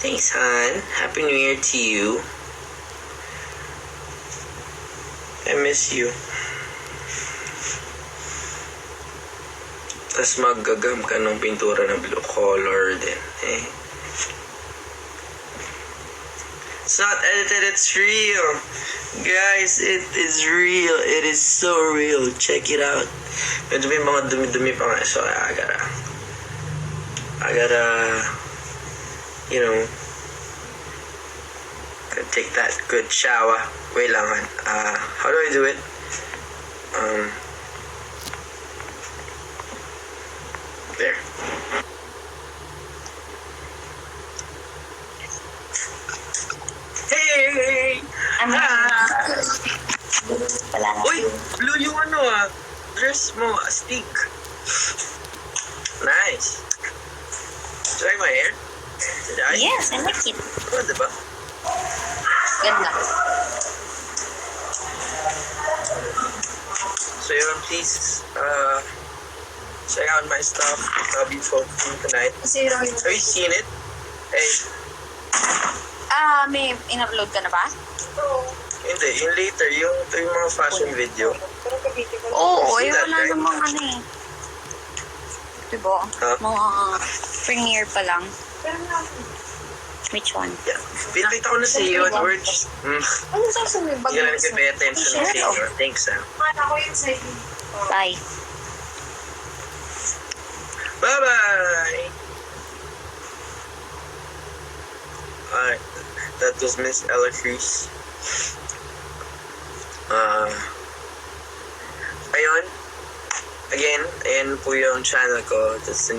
Thanks, hon. Happy New Year to you. I miss you. Tapos maggagam ka ng pintura na blue color din. Eh. It's not edited, it's real. Guys, it is real. It is so real. Check it out. Medyo may mga dumi-dumi pa nga. So, I gotta... I gotta... You know... Take that good shower. Wait lang. Uh, how do I do it? Um... There. Hey! Ano? Ah! Uy! Blue yung ano ah. Dress mo, astig. Nice. Try my hair? Did I? Yes, I like it. Oh, diba? Ganda. So yun, please, uh, check out my stuff. I'll be posting tonight. Zero. Have you seen it? Hey, Ah, may in-upload ka na ba? hindi. Yung later, yung, yung mga fashion video. Oo, See eh, wala namang ano eh. Diba? Huh? Mga premiere pa lang. Which one? Yeah. Pinakita ko na sa iyo at words. Mm. Ano sasabihin? Hindi ka na nagpapay attention sa inyo. Thanks, ah. Ako yung sa'yo. Bye. Bye-bye! Alright, that was Miss Ella Cruz. Uh, ayun. Again, ayan po yung channel ko. That's the new